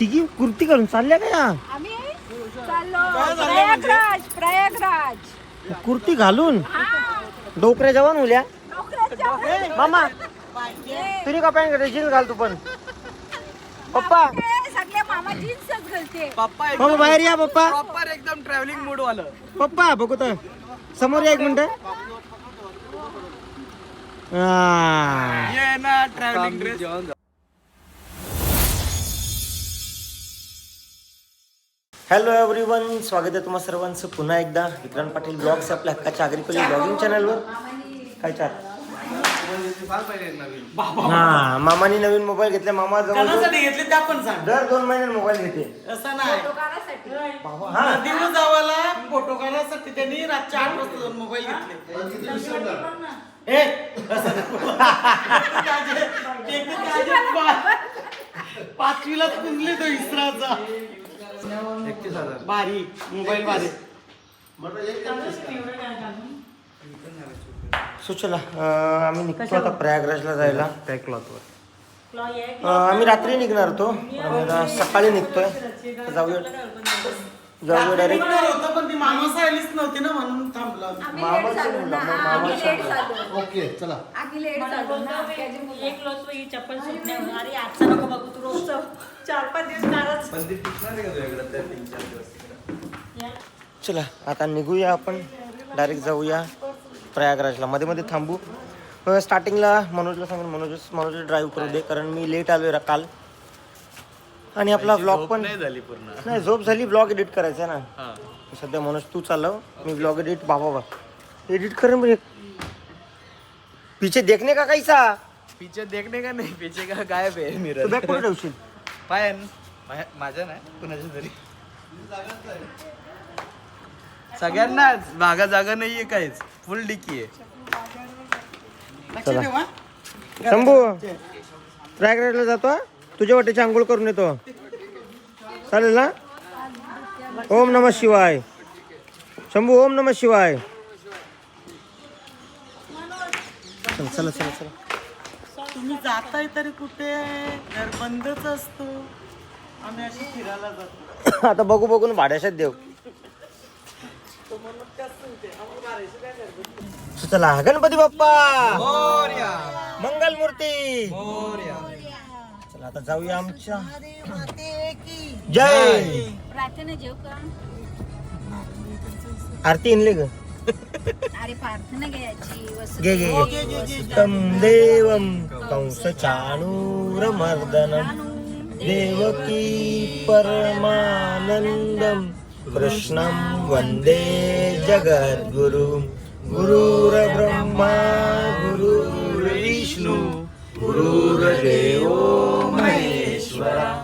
तिघी कुर्ती घालून चालल्या का या? आम्ही चाललो. प्रयागराज प्रयागराज. कुर्ती घालून? हा. डोकऱ्या जवान उल्या? नोकऱ्याच्या मामा तुझी का पॅन्ट जीन्स घाल तू पण. पप्पा. ते सगळे मामा जीन्सच घालते. पप्पा पप्पा बाहेर या पप्पा. प्रॉपर एकदम ट्रॅव्हलिंग मूड वालं. पप्पा बघू तर. समोर या एक मिनिट. ये ना ट्रॅव्हलिंग ड्रेस हॅलो एव्हरीवन स्वागत आहे तुम्हा सर्वांचं. पुन्हा एकदा विक्रांत पाटील ब्लॉग्स आपल्या हक्काच्या आगरीपल्ली ब्लॉगिंग चॅनलवर काय चाल? हा मामानी नवीन मोबाईल घेतला. मामा जवळ कोणासाठी घेतले त्या पण सांग. दर दोन महिन्यात मोबाईल घेते. असं नाही. हा. दिवस जावाला फोटो काढण्यासाठी त्यांनी रातच्या आठ वाजता जाऊन मोबाईल घेतले. ए, असं नाही. ते तर त्याचे पा- पाचवीला कुंजले तो इस्राचा. भारी मोबाईल भारी सो चला अं, आम्ही निघतो आता प्रयागराजला जायला. अं, आम्ही रात्री निघणार होतो. सकाळी निघतोय. जाऊया. जाऊया डायरेक्ट. होतं पण ती मामा सायलीच नव्हती ना म्हणून थांबलो आम्ही. आम्ही लेट झालो ना हा, आम्ही लेट झालो ओके चला. आम्ही लेट झालो ना. एक ही चप्पल सुट नाही होणार अरे आजचा नको बघू तू रोजचं चार पाच दिवस नाराज चला आता निघूया आपण. डायरेक्ट जाऊया प्रयागराजला. मध्ये मध्ये थांबू. स्टार्टिंगला मनोजला सांगून मनोज मनोजला ड्राईव्ह करू दे कारण मी लेट आलोय रा काल. आणि आपला ब्लॉग पण नाही झाली पूर्ण. नाही झोप झाली ब्लॉग एडिट करायचा ना. सध्या मनोज तू चालव मी ब्लॉग एडिट बाबा बा एडिट कर म्हणजे. पीछे देखने का कैसा? पीछे देखने का नाही पीछे का गायब आहे तू बॅग कुठे ठेवशील. पायन मा- माझ्या नाही कुणाच्या तरी. सगळ्यांना भागा जागा नाहीये काहीच. फुल डिकी आहे. शंभू प्रयागराजला जातो हा? तुझ्या वाटेची आंघोळ करून येतो. चालेल ना? ओम नम शिवाय. शंभू ओम नम शिवाय. चला चला चला चला. तुम्ही जाताय तरी कुठे? घर बंदच असतो. आम्ही अशी फिरायला जातो. आता बघू बघून भाड्याशात देऊ. चला गणपती बाप्पा? मंगल मूर्ती चला आता जाऊया आमच्या. जय! प्रार्थना जेव का आरती इनले ग. अरे प्रार्थना घ्यायची घे घे घे. तम देवम कंस चाणूरमर्दनम. देवकी परमानंदम कृष्णं वन्दे जगद्गुरु. गुरुर्ब्रह्मा गुरुर्विष्णु गुरुर्देवो महेश्वरा.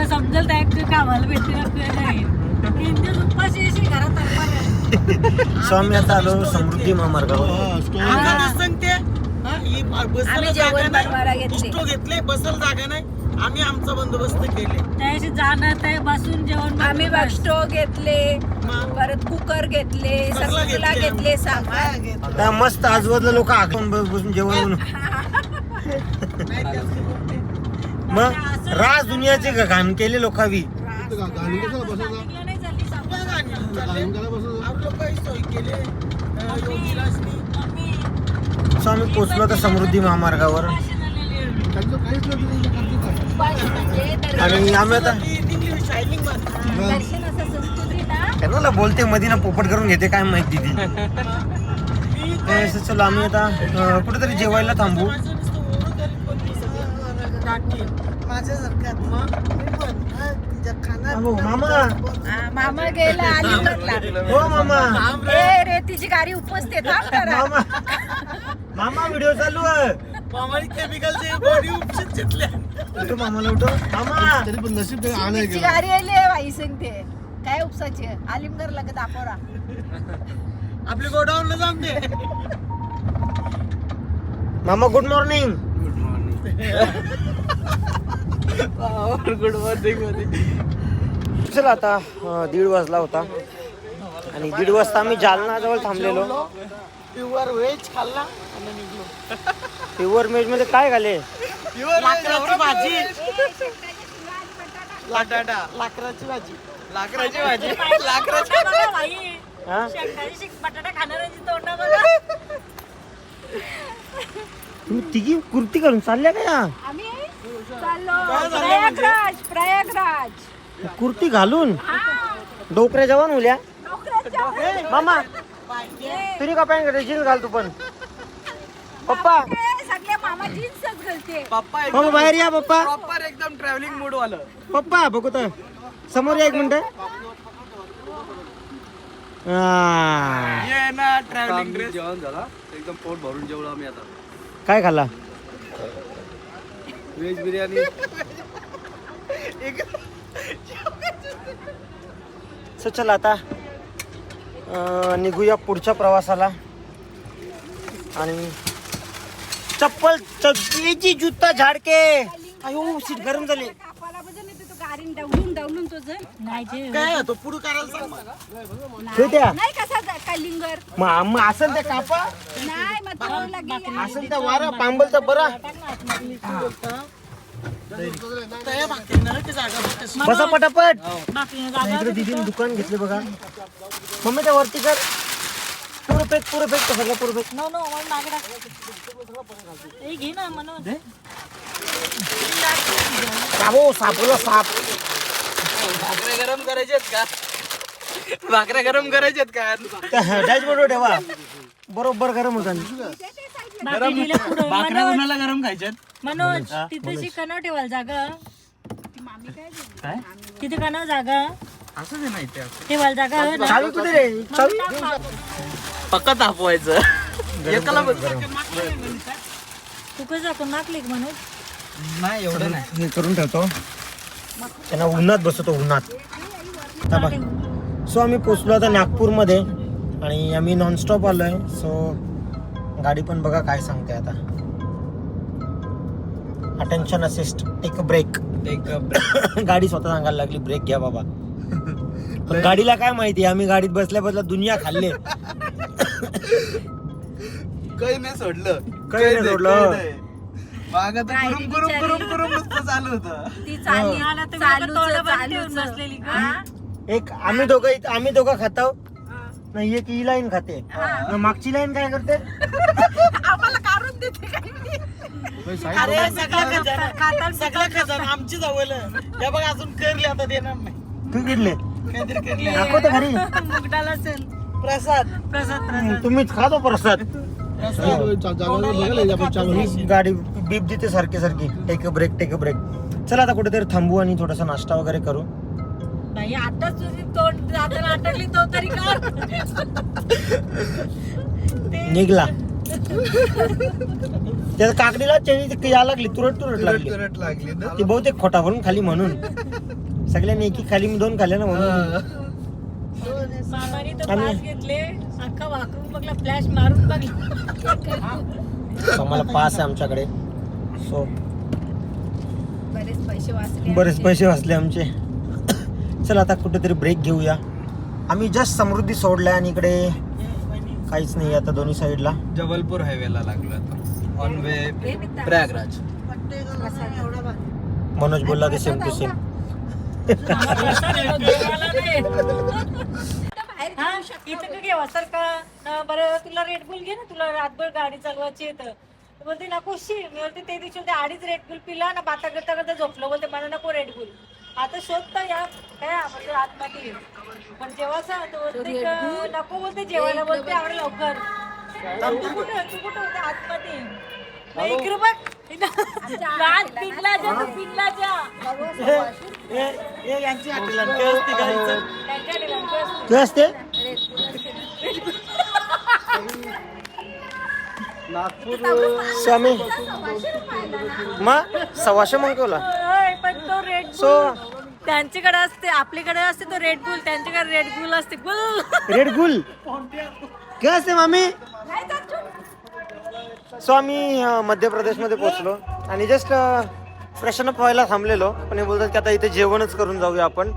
तुला समजेल त्या ऍक्टर कामाला भेटते आपल्याला नाही तीन दिवस उपाशी येशील घरात अडकवायला. स्वामी आता आलो समृद्धी महामार्गावर. आम्हाला सांगते हा, ही बसायला आम्ही जागा जेवण बनवायला नाही घेतले. बसायला जागा नाही. आम्ही आमचा बंदोबस्त केले. त्याशी जाणं ते बसून जेवण आम्ही स्टोव घेतले मग? परत कुकर घेतले सगळं घेतले. घेतले सामान. आता मस्त आजूबाजूला लोक आखून बसून जेवण बनवून. मग राज दुनियाचे ग- घाण केले लोकावी. स्वामी सो आम्ही पोचलो आता समृद्धी महामार्गावर. आणि आम्ही आता दर्शन असं संस्कृतीत हा. त्यांना बोलते मधीना पोपट करून घेते काय माहिती ती तर असं चलो आम्ही आता अं, कुठेतरी जेवायला थांबू. मामा. मामा गेला अलिबागला हो मामा. ए रे तिची गाडी उपसते थांब जरा. मामा. मामा व्हिडिओ चालू आहे. मामाने केमिकलचे बॉडी उपचित घेतल्या उठो मामाला उठो मामा. तरी पण नशीब त्याने आणाय चिप्सची गेला. गाडी आली आहे बाई सांगते काय उपसाची आहे? आलिमगर लगत दाखवरा आपली गोडाऊनला जाऊन दे. मामा गुड मॉर्निंग गुड मॉर्निंगमध्ये. चला आता दीड वाजला होता. आणि दीड वाजता आम्ही जालनाजवळ थांबलेलो. प्युअर व्हेज खाल्ला आणि निघलो. प्युअर मेजमध्ये काय घाले लाकडाची भाजी. बटाटा लाकडाची भाजी. लाकडाची भाजी. लाकडाची हा? बटाटा तुम्ही तिघी कुर्ती करून चालल्या का प्रयागराज प्रयागराज. कुर्ती घालून? डोकऱ्या जवान उल्या मामा तुम्ही का पॅन्ट जीन्स घाल तू पण. पप्पा. मामा जीन्सच घालते. पप्पा बाहेर या पप्पा. प्रॉपर एकदम ट्रॅव्हलिंग मूड वालं. पप्पा बघू तर. समोर या एक मिनिट. ये ना ट्रॅव्हलिंग ड्रेस जेवण झाला. एकदम पोट भरून जेवलो आम्ही आता. काय खाल्ला? व्हेज बिर्याणी सो चला आता अं, निघूया पुढच्या प्रवासाला. आणि चप्पल चपलीची जुत्ता झाडके. अयो सीट गरम झाली. तू डावलून डावलून तुझं नाही जे काय तो? पुढे करायला सांग मला. ठेवत्या नाही कसा जा- मग मग असेल त्या कापा. नाही मग तो लगी असेल त्या वारा बरा. तया ना ती जागा बघ कशी. बसा पटापट. बाकी जागा इकडे दिदीने दुकान घेतले बघा. मम्मी त्या वरती कर. पुरं फेक पुरं फेक तर सगळं पुरं फेक. नो नो मागे टाक. घे ना मनोज साबो सापला साप. भाकऱ्या गरम करायच्यात का? भाकऱ्या गरम करायच्यात का? डॅशबोर्डवर ठेवा. बरोबर गरम होता. बाकी दिलं पुढं. भाकऱ्या मनोज कोणाला गरम खायच्यात. मनोज तिथे कना ठेवाल जागा तिथे कना जागा असं नाही ते ठेवाल जागा हो ना. कुठे रे. पक्का तापवायचं. एकाला बस. तू कसं जातो नाकले मनोज? नाही एवढं नाही. हे करून ठेवतो. त्यांना उन्हात बसवतो उन्हात. सो आम्ही पोचलो आता नागपूरमध्ये आणि आम्ही नॉनस्टॉप आलो आहे सो गाडी पण बघा काय सांगते आता. Attention assist take a break एक गाडी स्वतः सांगायला लागली ब्रेक घ्या बाबा. गाडीला काय माहिती आम्ही गाडीत बसल्या बसल्या दुनिया खाल्ले. काही नाही सोडलं. काही नाही सोडलं. मागं तर कुरुम कुरुम कुरुम कुरुम नुसतं चालू होतं. ती चाली मला तर चालूच ठेवून चालूच. बसलेली? हा? एक आम्ही दोघं इथं- आम्ही दोघं खातो. नाही एक ही लाईन खाते. मग मागची लाईन काय करते? आम्हाला काढून देते काही नाही. अरे सगळा खजाना सगळा खजाना आमची जवळ. या बघ अजून करले आता देणार नाही. तू किडले? काहीतरी करले. दाखवतो घरी. मुगडाला असेल. प्रसाद. प्रसाद. प्रसाद. तुम्हीच खातो प्रसाद जागा बघायला आपण चालू ही गाडी बीप देते सारखी सारखी. Take a break take a break चला आता कुठेतरी थांबू आणि थोडासा नाश्ता वगैरे करू. बाई आताच तुझी तोंड तो तरी निघला. त्या काकडीला चेनी या लागली तुरट तुरट लागली. तुरट लागली ना. ती बहुतेक खोटा भरून खाली म्हणून. सगळ्यांनी एकी खाली मी दोन खाल्ल्या ना म्हणून. मामाने तर आम्ही- पास घेतले. अख्खा वाकरून बघला फ्लॅश मारून बघला. आम्हाला पास आहे आमच्याकडे. सो बरेच पैसे वाचले बरेच पैसे वाचले आमचे. चला आता कुठेतरी ब्रेक घेऊया. आम्ही जस्ट समृद्धी सोडलाय आणि इकडे काहीच नाही आता दोन्ही साईडला जबलपूर हायवेला लागलो आता. On way Prayagraj. मनोज बोलला ते सेम टू सेम हा इथं का बरं तुला रेड बुल घे ना तुला रातभर गाडी चालवायची येतं तर बोलते नको शी. मी बोलते ते दिवशी ते अडीच रेड बुल पिला ना बाता करता करता झोपलो. बोलते मला नको रेड बुल आता शोधता या काय म्हणजे आतमध्ये. पण जेव्हा सा- तो बोलते का, नको बोलते जेवायला बोलते आवडे लवकर. तू कुठं तू कुठं होते आतमध्ये? मग इकडे बघ. रात पिनला जा तू पिनला जा. यांची हॉटेल आणि ते असते गाडीचं. त्यांच्या ठिकाणी असते. तू असते स्वामी. मग सव्वाशे मग केला होय, पण तो रेड सो त्यांच्याकडे असते आपल्याकडे असते तो रेड बुल त्यांच्याकडे रेड बुल असते. गुल रेड गुल काय असते मामी? सो आम्ही अं, मध्य प्रदेशमध्ये पोहोचलो आणि जस्ट फ्रेशन अप व्हायला थांबलेलो. पण हे बोलतात की आता इथे जेवणच करून जाऊया आपण.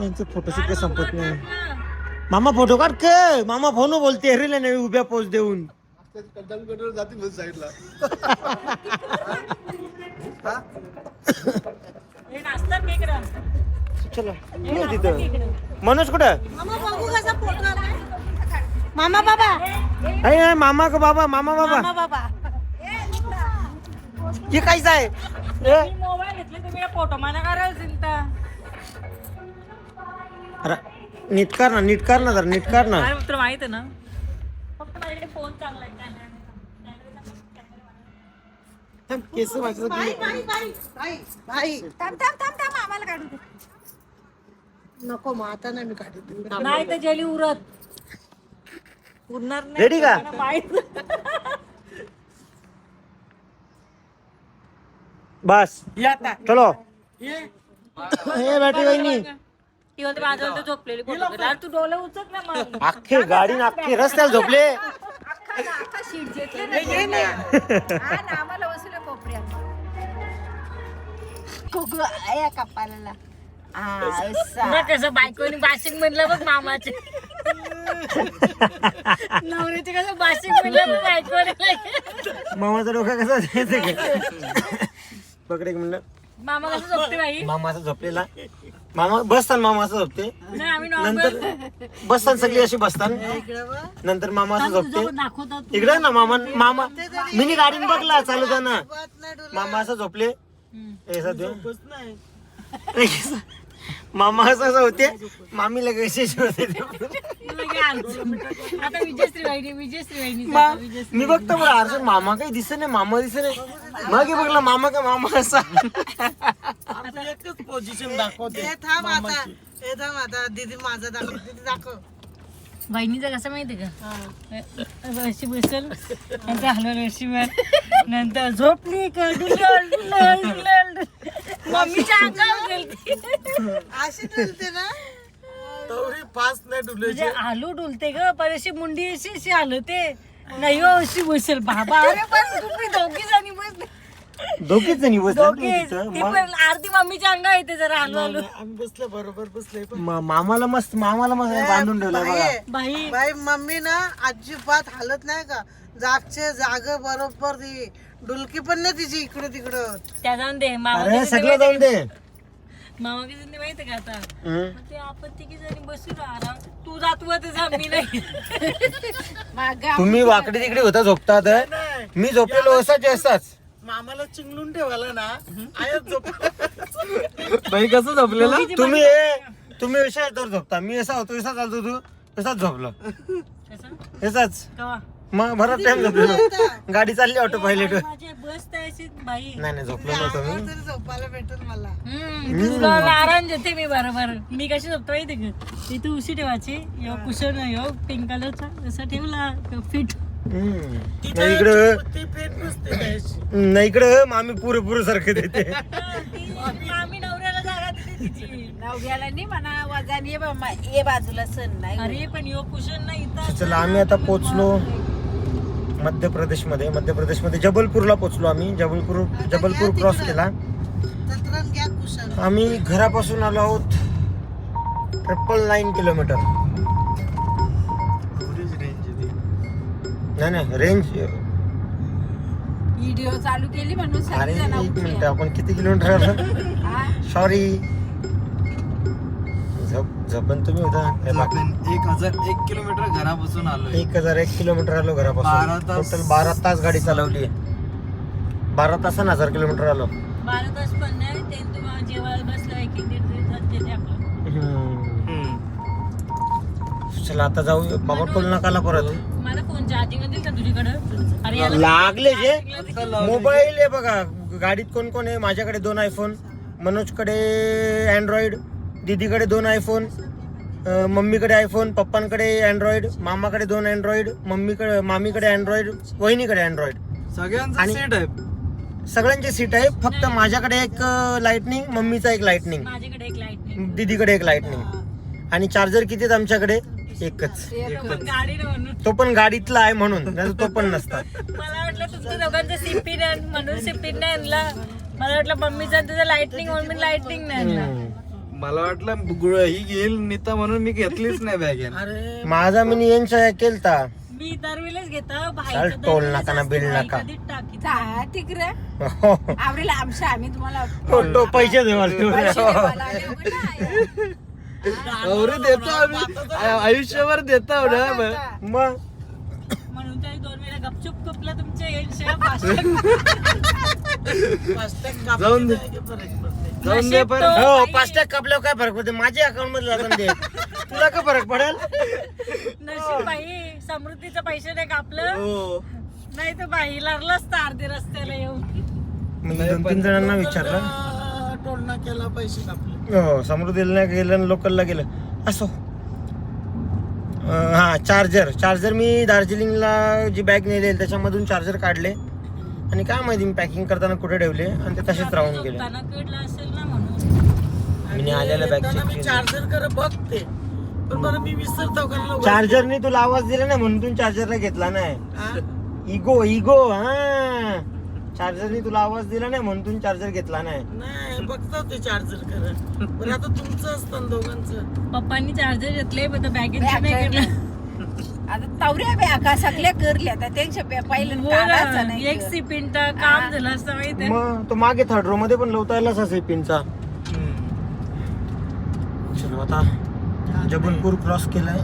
यांचे फोटोशूट काही संपत नाही. मामा फोटो काढ के. मामा फोन बोलते रे नाही उभ्या पोच देऊन. जाते साईडला. हे? चला ये तिथं. मनोज कुठं? मामा बाबा. आहे आहे, मामा का बाबा मामा बाबा. मामा बाबा. हे काहीच आहे. ए, मी मोबाईल घेतले तुम्ही फोटो मला करायला नीट कर ना नीट कर ना जरा नीट कर ना. तुला माहीत आहे ना? फक्त माझ्याकडे फोन चांगला आहे. केस माझं नको मग आता नाही मी काढत नाही तर जेली उरत. उरणार नाही. Ready का? मला माहीत बस. या आता. चलो. ये. हे वहिनी ती बोलते माझ्यावर तर झोपलेली फोटो काढ. अरे तू डोळे उचक ना मग. अख्खे गाडी ना अख्खे रस्त्याला झोपले. आम्हाला कोपऱ्यात. या कसं बायकोनी बाशिंग म्हणलं बघ मामाचे. नवरीचे कसं बाशिंग म्हणलं बघ बायकोने. मामाचा डोका कसा जायचं पकड मिनिट. मामा कसं झोपते बाई? मामा असं झोपलेला. मामा बसतान मामा असं झोपते. नाही आम्ही नॉर्मल नंतर बसतान सगळी अशी बसतान नंतर मामा असं झोपते. इकडे ना मामा मामा. मिनी गाडीन बघला चालवताना मामा असं झोपले. हे असं ते. मामा असं असं होते. मामी लगेच होते आता विजयश्री वाहिनी विजयश्री वाहिनी मी बघतो बरं अर्जुन मामा काही दिसत नाही मामा दिसत नाही. मग हे बघला मामा का मामा असा. आपली एकच पोझिशन दाखवते. थांब आता. हे थांब आता. दीदी माझा दाखव. दीदी दाखव. बहिणीचं कसं माहिती का? अशी बसल. नंतर हलवलं अशी वर. नंतर झोपली मम्मीच्या अंगावर गेलती अशी डुलते ना? तवरी फास्ट नाही डुले म्हणजे आलू डुलते ग पण अशी मुंडी अशी अशी हलवते. नाही हो अशी बसेल. बाबा अरे पण तुम्ही दोघी दोघीच जणी तिथं. ती पण अर्धी मम्मीच्या अंगा येते जरा हलू हलू आम्ही बसले बरोबर बसले पण. मा- मामाला मस्त मामाला मस्त बांधून ठेवलंय बघा. बाई. बाई मम्मी ना अजिबात हालत नाही का? जागचे जाग बरोबर ती. डुलकी पण नाही तिची इकडं तिकडं. त्या जाऊन दे. मामा अरे किती सगळं जाऊन दे. मामा किती माहिती का आता. मग ते आपण तिघी जणी बसू ना आराम. तू जात तर जा मी नाही. तुम्ही वाकडे तिकडे होता झोपतात मी झोपलेलो असाच असाच. मामाला चिंगडून ठेवायला ना आयच झोप बाई कसं झोपलेला? तुम्ही तुम्ही अशा तर झोपता. मी असा होतो असा चालतो तू तसाच झोपलो. कवा? मग बराच टाइम झोपलेलो. गाडी चालली ऑटो पायलट. माझी बस बाई. नाही नाही झोपलो नव्हतो मी. तरी झोपायला भेटेल मला. तुला आराम देते मी बरोबर. मी कशी झोपतो माहिती का? इथे उशी ठेवायची यो कुशन यो पिंक कलरचा असं ठेवला फिट. नाही इकडं ती पेट नसते त्याची. नाही इकडं मामी पुरे पुरे सारखं देते. आम्ही नवऱ्याला जागा देते तिची. नवऱ्याला नाही म्हणा वजन ये बा मा- ये बाजूला सण नाही अरे पण यो कुशन ना इथं चला आम्ही आता पोचलो. मध्य प्रदेशमध्ये मध्य प्रदेशमध्ये जबलपूरला पोचलो आम्ही. जबलपूर जबलपूर क्रॉस केला. आम्ही घरापासून आलो आहोत ट्रिपल नाईन किलोमीटर नाही नाही रेंज व्हिडिओ चालू केली म्हणून अरे सगळी जण एक मिनिट आपण किती किलोमीटर आलो? सॉरी झप झपन तुम्ही होता? हे बघ. आपण एक हजार एक किलोमीटर घरापासून आलोय. एक हजार एक किलोमीटर आलो बारा घरापासून तास. टोटल बारा तास गाडी चालवली. बारा तास हजार किलोमीटर आलो. बारा तास पण नाही ते तुम्हाला जेवायला बसलं एक एक दीड दीड तास देते आपलं हम्म. चला आता जाऊ बाबा टोल नाकाला परत. लागले जे. मोबाईल आहे बघा गाडीत कोण कोण आहे? माझ्याकडे दोन आयफोन मनोजकडे अँड्रॉइड दीदीकडे दोन आयफोन मम्मीकडे आयफोन पप्पांकडे अँड्रॉइड मामाकडे दोन अँड्रॉइड मम्मीकडे मामीकडे अँड्रॉइड वहिनीकडे अँड्रॉइड सगळ्यांचं आणि- सेट आहे. सगळ्यांचे सीट आहे फक्त माझ्याकडे एक लाइटनिंग मम्मीचा एक लाइटनिंग माझ्याकडे एक लाइट नाही दीदीकडे एक लाइटनिंग आणि चार्जर किती आहेत आमच्याकडे? एकच. गाडी नाही म्हणून. तो पण गाडीतला आहे म्हणून तो पण नसता मला वाटलं तुमच्या दोघांचं सिपिन म्हणून सिपिन नाही आणला. मला वाटलं मम्मीचा तुझं लाइटनिंग म्हणून मी लाइटनिंग नाही आणला. मला वाटलं गुळ ही घेईल नीता म्हणून मी घेतलीच नाही बॅग अरे माझा मी यांच्या केलता. मी दरवेळेस घेतो चाल, भाईचं टोल नका ना, बिल भाई नका. जा तिकडे हो. आवडेल आमच्या आम्ही तुम्हाला तो पैसे देवाल पैसे देवाला आले ना. अवरे देतो आम्ही. आयुष्यभर देतो ना मग. म्हणून तरी दोन वेळा गपचूप तुपला तुमच्या जाऊन दे. की. जाऊन दे पण हो पाच कापल्यावर काय फरक पडते? माझ्या अकाउंटमध्ये जातात ते तुला काय फरक पडेल? नशीब बाई समृद्धीचं पैसे नाही कापलं. हो. नाही तर बाई लागलंच तर अर्धे रस्त्याला येऊन. मी दोन तीन जणांना विचारलं. नाक्याला पैसे कापले. हो समृद्धीला नाही गेलं लोकलला गेलं. असो. अं, हा चार्जर चार्जर मी दार्जिलिंगला जी बॅग नेलेली त्याच्यामधून चार्जर काढले. आणि काय माहिती मी पॅकिंग करताना कुठे ठेवले आणि ते तसेच राहून गेले. झोपताना कळलं असेल ना म्हणून. मी आलेल्या बॅग येताना चेक मी केली चार्जर कर बघते. पण बरं मी विसरतो कारण वर- चार्जरने तुला आवाज दिला नाही म्हणून तू चार्जरला घेतला नाही. हा? इगो इगो हा. चार्जरने तुला आवाज दिला नाही म्हणून तू चार्जर घेतला नाही. नाही बघतो ते चार्जर कर पण आता तुमचं असतं ना दोघांचं. पप्पांनी चार्जर घेतले पण बॅगेत नाही आता तवऱ्या बॅगा सगळ्या करल्या तर त्यांच्या बॅ- पहिलं काढायचं नाही एक सिपिनचं काम झालं असतं माहिती मग तो मागे थर्ड रो मध्ये पण लवता आला असा पिनचा चलो आता जबलपूर क्रॉस केलाय.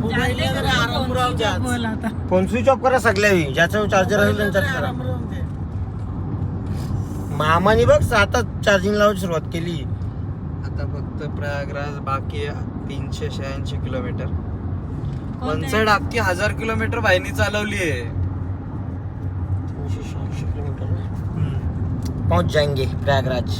मोबाईलला जरा आराम राहू द्या आज. बोल आता. फोन स्विच ऑफ करा सगळ्यावी ज्याचं चार्जर असेल त्यांचा करा. आराम राहू दे. मामाने बघ आता चार्जिंग लावायची सुरुवात केली. आता फक्त प्रयागराज बाकी तीनशे शहाऐंशी किलोमीटर. साइड अख्खी हजार किलोमीटर बाईनी चालवली आहे. तीनशे शहाऐंशी किलोमीटर. पहुंच जाएंगे प्रयागराज.